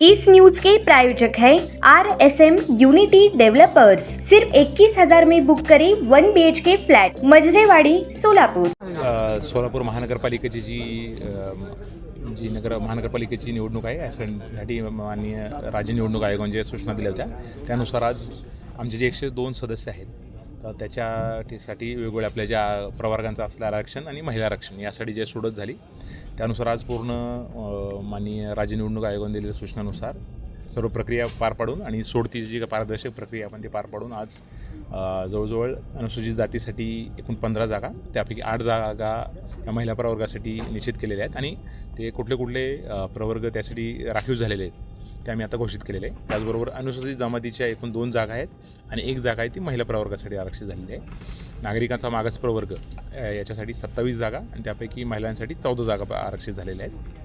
इस news के प्रायोजक है R S M unity developers सिर्फ इक्कीस हजार में बुक करें one B H K flat Majrewadi Solapur. Solapur महानगरपालिकेची जी जी नगर महानगरपालिकेची निवडणूक आहे. यासाठी माननीय राज्य निवडणूक आयोगाने जे सूचना दिल्या होत्या त्यानुसार आज आमचे जे एकशे दोन सदस्य आहेत तर त्याच्यासाठी वेगवेगळ्या आपल्या ज्या प्रवर्गांचं असलं आरक्षण आणि महिला आरक्षण यासाठी जे सोडत झाली. त्यानुसार आज पूर्ण माननीय राज्य निवडणूक आयोगाने दिलेल्या सूचनानुसार सर्व प्रक्रिया पार पाडून आणि सोडतीची जी पारदर्शक प्रक्रिया आपण ती पार पाडून आज जवळजवळ अनुसूचित जातीसाठी एकूण पंधरा जागा त्यापैकी आठ जागा या महिला प्रवर्गासाठी निश्चित केलेल्या आहेत. आणि ते कुठले कुठले प्रवर्ग त्यासाठी राखीव झालेले आहेत. ते आम्ही आता घोषित केलेले आहे. त्याचबरोबर अनुसूचित जमातीच्या एकूण दोन जागा आहेत आणि एक जागा आहे ती महिला प्रवर्गासाठी आरक्षित झालेली आहे. नागरिकांचा मागास प्रवर्ग याच्यासाठी सत्तावीस जागा आणि त्यापैकी महिलांसाठी चौदा जागा आरक्षित झालेल्या आहेत.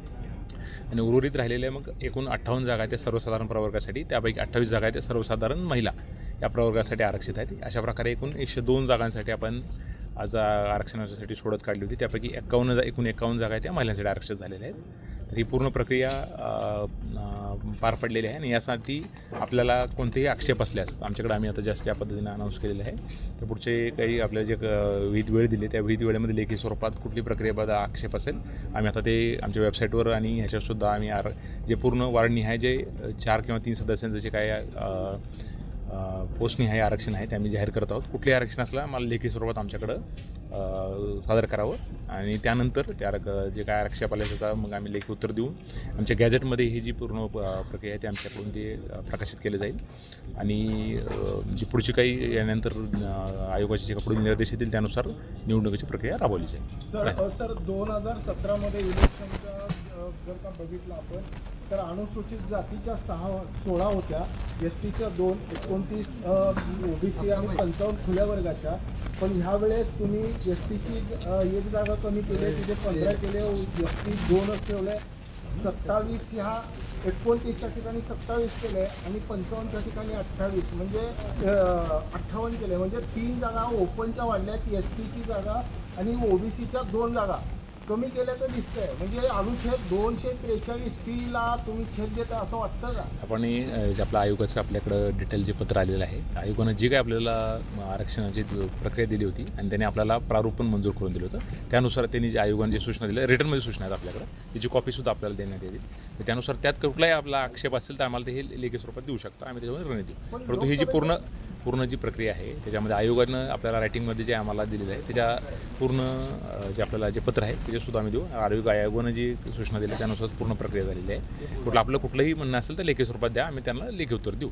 आणि उर्वरित राहिलेल्या मग एकूण अठ्ठावन्न जागा आहेत त्या सर्वसाधारण प्रवर्गासाठी त्यापैकी अठ्ठावीस जागा आहेत त्या सर्वसाधारण महिला या प्रवर्गासाठी आरक्षित आहेत. अशा प्रकारे एकूण एकशे दोन जागांसाठी आपण आज आरक्षणासाठी सोडत काढली होती. त्यापैकी एक्कावन्न जा एकूण एक्कावन्न जागा आहेत त्या महिलांसाठी आरक्षित झालेल्या आहेत. तर ही पूर्ण प्रक्रिया पार पडलेली आहे आणि यासाठी आपल्याला कोणतेही आक्षेप असल्यास आमच्याकडे आम्ही आता जास्त या पद्धतीने अनाऊन्स केलेलं आहे. तर पुढचे काही आपल्या जे क- विहित वेळ दिली त्या विहित वेळेमध्ये लेखी स्वरूपात कुठली प्रक्रियेबद्दल आक्षेप असेल आम्ही आता ते आमच्या वेबसाईटवर आणि ह्याच्यावरसुद्धा आम्ही आर जे पूर्ण वार्डनिहाय जे चार किंवा तीन सदस्यांचं जे काय अ, आहे पोस्टनिहाय आरक्षण आहे ते आम्ही जाहीर करत आहोत. कुठलेही आरक्षण असला मला लेखी स्वरूपात आमच्याकडं सादर करावं. आणि त्यानंतर त्या जे काय आरक्षेप आले त्याचा मग आम्ही लेखी उत्तर देऊन आमच्या गॅझेटमध्ये ही जी पूर्ण प्रक्रिया आहे ती आमच्याकडून ते प्रकाशित केलं जाईल. आणि जी पुढची काही यानंतर आयोगाचे जे पुढील निर्देश येतील त्यानुसार निवडणुकीची प्रक्रिया राबवली जाईल. सर दोन हजार सतरामध्ये इलेक्शनचा जर का बघितलं आपण तर अनुसूचित जातीच्या सहा सोळा होत्या. एस टीच्या दोन एकोणतीस ओबीसी आणि पंचावन्न खुल्या वर्गाच्या. पण ह्या वेळेस तुम्ही एस टीची एक जागा कमी केली तिथे पंधरा केले एस टी दोनच ठेवले. सत्तावीस ह्या एकोणतीसच्या ठिकाणी सत्तावीस केले आणि पंचावन्नच्या ठिकाणी अठ्ठावीस. म्हणजे अठ्ठावन्न केले. म्हणजे तीन जागा ओपनच्या वाढल्यात एस टीची जागा आणि ओबीसीच्या दोन जागा. कमी केल्याचं दिसतंय. म्हणजे अनुच्छेद दोनशे त्रेचाळीस टीला तुम्ही छेद देता असं वाटतं का? आपण हे, अ, जे आपलं आयोगाचं आपल्याकडं डिटेल जे पत्र आलेलं आहे आयोगानं जी काही आपल्याला आरक्षणाची प्रक्रिया दिली होती आणि त्याने आपल्याला प्रारूप पण मंजूर करून दिलं होतं त्यानुसार त्यांनी जे आयोगाने जे सूचना दिल्या रिटर्नमध्ये सूचना आहेत आपल्याकडं त्याची कॉपीसुद्धा आपल्याला देण्यात येईल. तर त्यानुसार त्यात कुठलाही आपला आक्षेप असेल तर आम्हाला ते हे लेखी स्वरूपात देऊ शकतो. आम्ही त्याच्यावर निर्णय देऊ. परंतु ही जी पूर्ण पूर्ण जी प्रक्रिया आहे त्याच्यामध्ये आयोगानं आपल्याला रायटिंगमध्ये जे आम्हाला दिलेलं आहे त्याच्या पूर्ण जे आपल्याला जे पत्र आहे त्याच्यासुद्धा आम्ही देऊ. आरोग्य आयोगानं जी सूचना दिली त्यानुसार पूर्ण प्रक्रिया झालेली आहे. कुठलं आपलं कुठलंही म्हणणं असेल तर लेखी स्वरूपात द्या आम्ही त्यांना लेखी उत्तर देऊ.